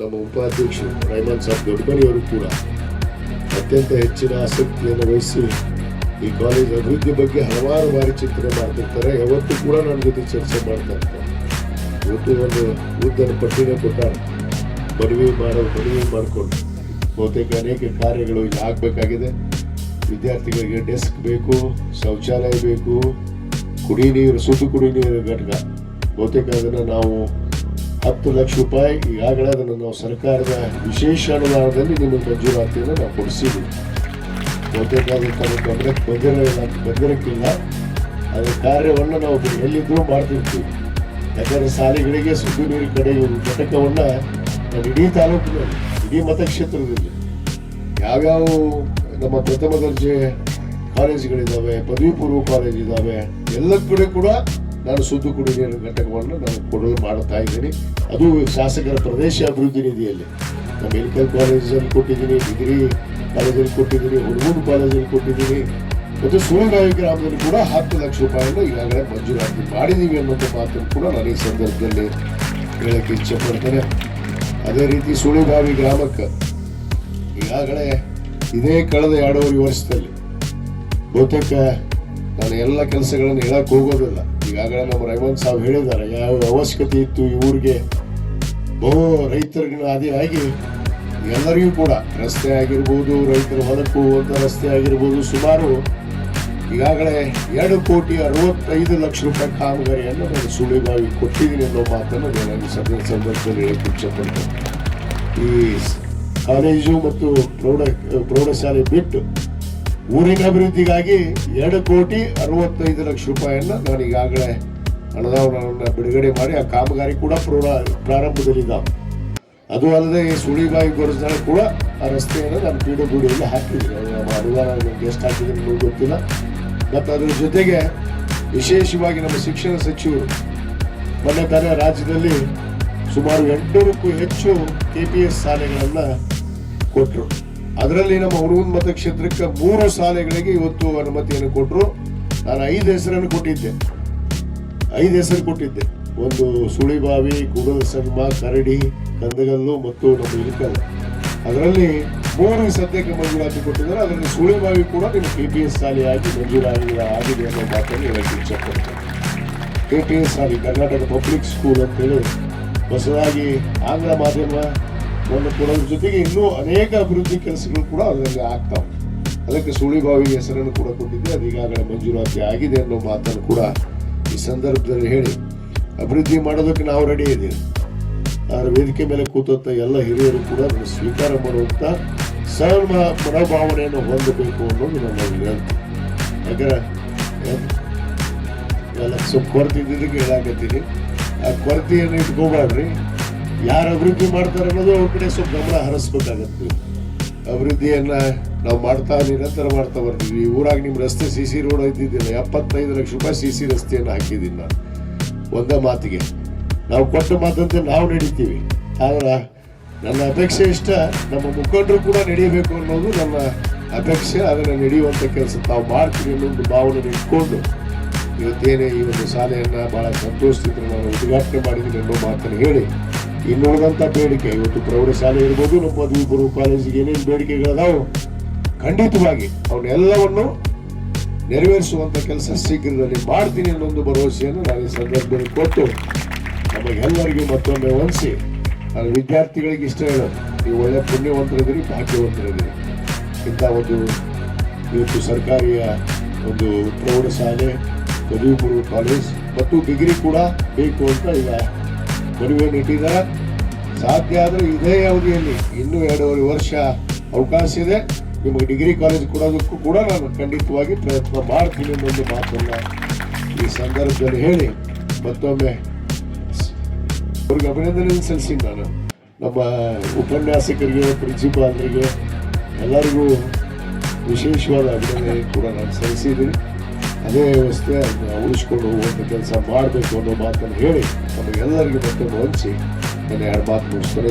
ನಮ್ಮ ಉಪಾಧ್ಯಕ್ಷರು ರೈಮನ್ ಸಾಬ್ ದೊಡ್ಡಮನಿಯವರು ಕೂಡ ಅತ್ಯಂತ ಹೆಚ್ಚಿನ ಆಸಕ್ತಿಯನ್ನು ವಹಿಸಿ ಈ ಕಾಲೇಜ್ ಅಭಿವೃದ್ಧಿ ಬಗ್ಗೆ ಹಲವಾರು ಬಾರಿ ಚಿಂತನೆ ಮಾಡ್ತಿರ್ತಾರೆ. ಯಾವತ್ತೂ ಕೂಡ ನನ್ನ ಜೊತೆ ಚರ್ಚೆ ಮಾಡ್ತಾ ಇರ್ತಾರೆ. ಇವತ್ತು ಒಂದು ಉದ್ದನ ಪಟ್ಟಿನ ಕೊಟ್ಟ ಮನವಿ ಮಾಡೋ ಮನವಿ ಮಾಡಿಕೊಂಡು ಬಹುತೇಕ ಅನೇಕ ಕಾರ್ಯಗಳು ಇಲ್ಲಿ ಆಗಬೇಕಾಗಿದೆ. ವಿದ್ಯಾರ್ಥಿಗಳಿಗೆ ಡೆಸ್ಕ್ ಬೇಕು, ಶೌಚಾಲಯ ಬೇಕು ಕುಡಿ ನೀರು ಸುಟ್ಟು ಕುಡಿ ನೀರು ಘಟಕ. ಬಹುತೇಕ ಅದನ್ನು ನಾವು ಹತ್ತು ಲಕ್ಷ ರೂಪಾಯಿ ಈಗಾಗಲೇ ಅದನ್ನು ನಾವು ಸರ್ಕಾರದ ವಿಶೇಷ ಅನುದಾನದಲ್ಲಿ ನಿಮಗೆ ಮಂಜೂರಾತಿಯನ್ನು ನಾವು ಕೊಡಿಸಿದ್ದೀವಿ. ಗಮನಕ್ಕೆ ಬಂದಿರಲಿಲ್ಲ ಬಂದಿರಕ್ಕಿಲ್ಲ ಅದರ ಕಾರ್ಯವನ್ನು ನಾವು ಎಲ್ಲಿದ್ದರೂ ಮಾಡ್ತಿರ್ತೀವಿ. ಯಾಕಂದರೆ ಶಾಲೆಗಳಿಗೆ ಸುದ್ದಿ ನೀರು ಕಡೆ ಘಟಕವನ್ನು ನಾನು ಇಡೀ ತಾಲೂಕಿನಲ್ಲಿ, ಇಡೀ ಮತಕ್ಷೇತ್ರದಲ್ಲಿ, ಯಾವ್ಯಾವ ನಮ್ಮ ಪ್ರಥಮ ದರ್ಜೆ ಕಾಲೇಜುಗಳಿದ್ದಾವೆ ಪದವಿ ಪೂರ್ವ ಕಾಲೇಜ್ ಇದ್ದಾವೆ ಎಲ್ಲ ಕಡೆ ಕೂಡ ನಾನು ಶುದ್ಧ ಕುಡುಗಿಯರ ಘಟಕವನ್ನು ನಾನು ಕೊಡಲು ಮಾಡ್ತಾ ಇದ್ದೀನಿ. ಅದು ಶಾಸಕರ ಪ್ರದೇಶ ಅಭಿವೃದ್ಧಿ ನಿಧಿಯಲ್ಲಿ. ನಾನು ಮೆಡಿಕಲ್ ಕಾಲೇಜಲ್ಲಿ ಕೊಟ್ಟಿದ್ದೀನಿ, ಡಿಗ್ರಿ ಕಾಲೇಜಲ್ಲಿ ಕೊಟ್ಟಿದ್ದೀನಿ, ಹುಡುಗೂರು ಕಾಲೇಜಲ್ಲಿ ಕೊಟ್ಟಿದ್ದೀನಿ. ಮತ್ತು ಸುಳಗಾವಿ ಗ್ರಾಮದಲ್ಲಿ ಕೂಡ ಹತ್ತು ಲಕ್ಷ ರೂಪಾಯಿಯನ್ನು ಈಗಾಗಲೇ ಮಂಜೂರಾತಿ ಮಾಡಿದ್ದೀವಿ ಅನ್ನೋದು ಮಾತನ್ನು ಕೂಡ ನಾನು ಈ ಸಂದರ್ಭದಲ್ಲಿ ಹೇಳಕ್ಕೆ ಇಚ್ಛೆ ಪಡ್ತೇನೆ ಅದೇ ರೀತಿ ಸುಳಿಬಾವಿ ಗ್ರಾಮಕ್ಕೆ ಈಗಾಗಲೇ ಇದೇ ಕಳೆದ ಎರಡೂವರೆ ವರ್ಷದಲ್ಲಿ ಬಹುತೇಕ ನಾನು ಎಲ್ಲ ಕೆಲಸಗಳನ್ನು ಹೇಳಕ್ಕೆ ಹೋಗೋದಿಲ್ಲ. ಈಗಾಗಲೇ ನಮ್ಮ ರೈಮನ್ ಸಾಹೇಬ್ ಹೇಳಿದ್ದಾರೆ, ಯಾವ ಅವಶ್ಯಕತೆ ಇತ್ತು ಈ ಊರಿಗೆ? ಬಹು ರೈತರಿಗೆ ಆದಿಯಾಗಿ ಎಲ್ಲರಿಗೂ ಕೂಡ ರಸ್ತೆ ಆಗಿರ್ಬೋದು, ರೈತರ ಹೊಲಕ್ಕೂ ಹೋದ ರಸ್ತೆ ಆಗಿರ್ಬೋದು, ಸುಮಾರು ಈಗಾಗಲೇ ಎರಡು ಕೋಟಿ ಅರವತ್ತೈದು ಲಕ್ಷ ರೂಪಾಯಿ ಕಾಮಗಾರಿಯನ್ನು ನಾನು ಸುಳಿಬಾವಿ ಕೊಟ್ಟಿದ್ದೀನಿ ಅನ್ನೋ ಮಾತನ್ನು ನಾನು ಸಂದ- ಸಂದರ್ಭದಲ್ಲಿ ಹೇಳಕ್ಕೆ ಇಚ್ಛೆಪಡ್ತೇನೆ. ಈ ಕಾಲೇಜು ಮತ್ತು ಪ್ರೌಢ, ಪ್ರೌಢಶಾಲೆ ಬಿಟ್ಟು ಊರಿನ ಅಭಿವೃದ್ಧಿಗಾಗಿ ಎರಡು ಕೋಟಿ ಅರವತ್ತೈದು ಲಕ್ಷ ರೂಪಾಯಿಯನ್ನು ನಾನು ಈಗಾಗಲೇ ಅನುದಾನವನ್ನು ಬಿಡುಗಡೆ ಮಾಡಿ ಆ ಕಾಮಗಾರಿ ಕೂಡ ಪ್ರಾರ- ಪ್ರಾರಂಭದಲ್ಲಿದ್ದಾವೆ. ಅದು ಅಲ್ಲದೆ ಸುಳಿಬಾಯಿ ಗೊರಸ್ನಾಳ ಕೂಡ ಆ ರಸ್ತೆಯನ್ನು ನಾನು ಪೀಡು ಗುಡಿಯಲ್ಲಿ ಹಾಕಿದ್ದೀನಿ ನಮ್ಮ ಅನುದಾನ ನಮ್ಗೆ ಎಷ್ಟು ನನಗೆ ಗೊತ್ತಿಲ್ಲ. ಮತ್ತು ಅದರ ಜೊತೆಗೆ ವಿಶೇಷವಾಗಿ ನಮ್ಮ ಶಿಕ್ಷಣ ಸಚಿವರು ಮೊನ್ನೆ ತಾನೇ ರಾಜ್ಯದಲ್ಲಿ ಸುಮಾರು ಎಂಟುನೂರಕ್ಕೂ ಹೆಚ್ಚು ಕೆ ಪಿ ಎಸ್ ಶಾಲೆಗಳನ್ನು ಕೊಟ್ಟರು ಅದರಲ್ಲಿ ನಮ್ಮ ಹುಡುಗನ ಮತಕ್ಷೇತ್ರಕ್ಕೆ ಮೂರು ಶಾಲೆಗಳಿಗೆ ಇವತ್ತು ಅನುಮತಿಯನ್ನು ಕೊಟ್ಟರು ನಾನು ಐದು ಹೆಸರನ್ನು ಕೊಟ್ಟಿದ್ದೆ. ಐದು ಹೆಸರು ಕೊಟ್ಟಿದ್ದೆ. ಒಂದು ಸುಳಿಬಾವಿ ಗುಗಲ್ ಸಂಗಮ ಕರಡಿ, ಕಂದಗಲ್ಲು ಮತ್ತು ನಮ್ಮ ಇಲಕಲ್ ಅದರಲ್ಲಿ ಮೂರು ಸದ್ಯಕ್ಕೆ ಮಂಜೂರಾತಿ ಕೊಟ್ಟಿದ್ದಾರೆ. ಅದರಲ್ಲಿ ಸುಳಿಬಾವಿ ಕೂಡ ನಿಮ್ಮ ಕೆ ಪಿ ಎಸ್ ಶಾಲೆಯಾಗಿ ಮಂಜೂರಾಗಿ ಆಗಿದೆ ಅನ್ನೋ ಮಾತನ್ನು ಹೇಳಕ್ಕೆ ಇಚ್ಛಪಡ್ತೇನೆ ಕೆ ಪಿ ಎಸ್ ಶಾಲೆ, ಕರ್ನಾಟಕ ಪಬ್ಲಿಕ್ ಸ್ಕೂಲ್ ಅಂತೇಳಿ ಹೊಸದಾಗಿ ಆಂಗ್ಲ ಮಾಧ್ಯಮವನ್ನು ಕೂಡ ಜೊತೆಗೆ ಇನ್ನೂ ಅನೇಕ ಅಭಿವೃದ್ಧಿ ಕೆಲಸಗಳು ಕೂಡ ಅದರಲ್ಲಿ ಆಗ್ತಾವೆ ಅದಕ್ಕೆ ಸುಳಿಬಾವಿಗೆ ಹೆಸರನ್ನು ಕೂಡ ಕೊಟ್ಟಿದ್ದೆ. ಅದು ಈಗಾಗಲೇ ಮಂಜೂರಾತಿ ಆಗಿದೆ ಅನ್ನೋ ಮಾತನ್ನು ಕೂಡ ಈ ಸಂದರ್ಭದಲ್ಲಿ ಹೇಳಿ. ಅಭಿವೃದ್ಧಿ ಮಾಡೋದಕ್ಕೆ ನಾವು ರೆಡಿ ಇದ್ದೀವಿ. ಆ ವೇದಿಕೆ ಮೇಲೆ ಕೂತಂತ ಎಲ್ಲ ಹಿರಿಯರು ಕೂಡ ಅದನ್ನು ಸ್ವೀಕಾರ ಮಾಡುವಂಥ ಸರ್ವ ಮನೋಭಾವನೆಯನ್ನು ಹೊಂದಬೇಕು ಅನ್ನೋದು ನನ್ನ ಹೇಳ್ತೀವಿ ಯಾಕಂದ್ರೆ ಎಲ್ಲ ಸ್ವಲ್ಪ ಕೊರತೆ ಇದ್ದಿದ್ದಕ್ಕೆ ಹೇಳಕತ್ತೀನಿ. ಆ ಕೊರತೆಯನ್ನು ಇಟ್ಕೋಬಾರ್ರಿ ಯಾರು ಅಭಿವೃದ್ಧಿ ಮಾಡ್ತಾರೆ ಅನ್ನೋದು ಅವ್ರ ಕಡೆ ಸ್ವಲ್ಪ ಗಮನ ಹರಿಸ್ಬೇಕಾಗತ್ತೆ. ಅಭಿವೃದ್ಧಿಯನ್ನ ನಾವು ಮಾಡ್ತಾ ನಿರಂತರ ಮಾಡ್ತಾ ಬರ್ತೀವಿ. ಊರಾಗ ನಿಮ್ಮ ರಸ್ತೆ ಸಿ ಸಿ ರೋಡ್ ಇದ್ದಿದ್ದಿಲ್ಲ ಎಪ್ಪತ್ತೈದು ಲಕ್ಷ ರೂಪಾಯಿ ಸಿ ಸಿ ರಸ್ತೆಯನ್ನು ಹಾಕಿದ್ದೀನಿ ನಾನು. ಒಂದೇ ಮಾತಿಗೆ. ನಾವು ಕೊಟ್ಟ ಮಾತಂತೆ ನಾವು ನಡೀತೀವಿ. ಆದ್ರೆ ನನ್ನ ಅಪೇಕ್ಷೆ ಇಷ್ಟ, ನಮ್ಮ ಮುಖಂಡರು ಕೂಡ ನಡೀಬೇಕು ಅನ್ನೋದು ನನ್ನ ಅಪೇಕ್ಷೆ. ಅದನ್ನು ನಡೆಯುವಂಥ ಕೆಲಸ ತಾವು ಮಾಡ್ತೀವಿ ಅನ್ನೋದು ಭಾವನೆ ಇಟ್ಕೊಂಡು ಇವತ್ತೇನೇ ಈ ಒಂದು ಶಾಲೆಯನ್ನು ಬಹಳ ಸಂತೋಷದಿಂದ ನಾನು ಉದ್ಘಾಟನೆ ಮಾಡಿದ್ದೀನಿ ಅನ್ನೋ ಮಾತನ್ನು ಹೇಳಿ ಇನ್ನುಳಿದಂಥ ಬೇಡಿಕೆ, ಇವತ್ತು ಪ್ರೌಢಶಾಲೆ ಇರ್ಬೋದು, ನಮ್ಮ ಪದವಿ ಪೂರ್ವ ಕಾಲೇಜಿಗೆ ಏನೇನು ಬೇಡಿಕೆಗಳದಾವು, ಖಂಡಿತವಾಗಿ ಅವನ್ನೆಲ್ಲವನ್ನು ನೆರವೇರಿಸುವಂಥ ಕೆಲಸ ಶೀಘ್ರದಲ್ಲಿ ಮಾಡ್ತೀನಿ ಅನ್ನೊಂದು ಭರವಸೆಯನ್ನು ನಾನು ಈ ಸಂದರ್ಭದಲ್ಲಿ ಕೊಟ್ಟು ನಮಗೆಲ್ಲರಿಗೂ ಮತ್ತೊಮ್ಮೆ ಹೊಂದಿಸಿ ನಾನು ವಿದ್ಯಾರ್ಥಿಗಳಿಗೆ ಇಷ್ಟ ಹೇಳೋದು, ನೀವು ಒಳ್ಳೆ ಪುಣ್ಯವಂತರಿದ್ದೀರಿ, ಭಾಗ್ಯವಂತರಿದ್ದೀರಿ. ಇಂಥ ಒಂದು ಇವತ್ತು ಸರ್ಕಾರಿಯ ಒಂದು ಪ್ರೌಢಶಾಲೆ ಪದವಿ ಪೂರ್ವ ಕಾಲೇಜ್, ಮತ್ತು ಡಿಗ್ರಿ ಕೂಡ ಬೇಕು ಅಂತ ಈಗ ಮನವಿಯನ್ನು ಇಟ್ಟಿದ್ದಾರೆ ಸಾಧ್ಯ ಆದರೆ ಇದೇ ಅವಧಿಯಲ್ಲಿ ಇನ್ನೂ ಎರಡೂವರೆ ವರ್ಷ ಅವಕಾಶ ಇದೆ. ನಿಮಗೆ ಡಿಗ್ರಿ ಕಾಲೇಜ್ ಕೊಡೋದಕ್ಕೂ ಕೂಡ ನಾನು ಖಂಡಿತವಾಗಿ ಪ್ರಯತ್ನ ಮಾಡ್ತೀನಿ ಅನ್ನೋದು ಮಾತನ್ನು ಈ ಸಂದರ್ಭದಲ್ಲಿ ಹೇಳಿ ಮತ್ತೊಮ್ಮೆ ಅವ್ರಿಗೆ ಅಭಿನಂದನೆ ಸಲ್ಲಿಸಿನಿ ನಾನು. ನಮ್ಮ ಉಪನ್ಯಾಸಕರಿಗೆ, ಪ್ರಿನ್ಸಿಪಾಲರಿಗೆ ಎಲ್ಲರಿಗೂ ವಿಶೇಷವಾದ ಅಭಿನಂದನೆ ಕೂಡ ನಾನು ಸಲ್ಲಿಸಿದ್ದೀನಿ. ಅದೇ ವ್ಯವಸ್ಥೆ ಉಳಿಸ್ಕೊಂಡು ಹೋಗುವಂಥ ಕೆಲಸ ಮಾಡಬೇಕು ಅನ್ನೋ ಮಾತನ್ನು ಹೇಳಿ ನಮಗೆಲ್ಲರಿಗೂ ಮತ್ತೊಮ್ಮೆ ಹಂಚಿ ನನ್ನ ಎರಡು ಮಾತು ಮುಗಿಸ್ತಾರೆ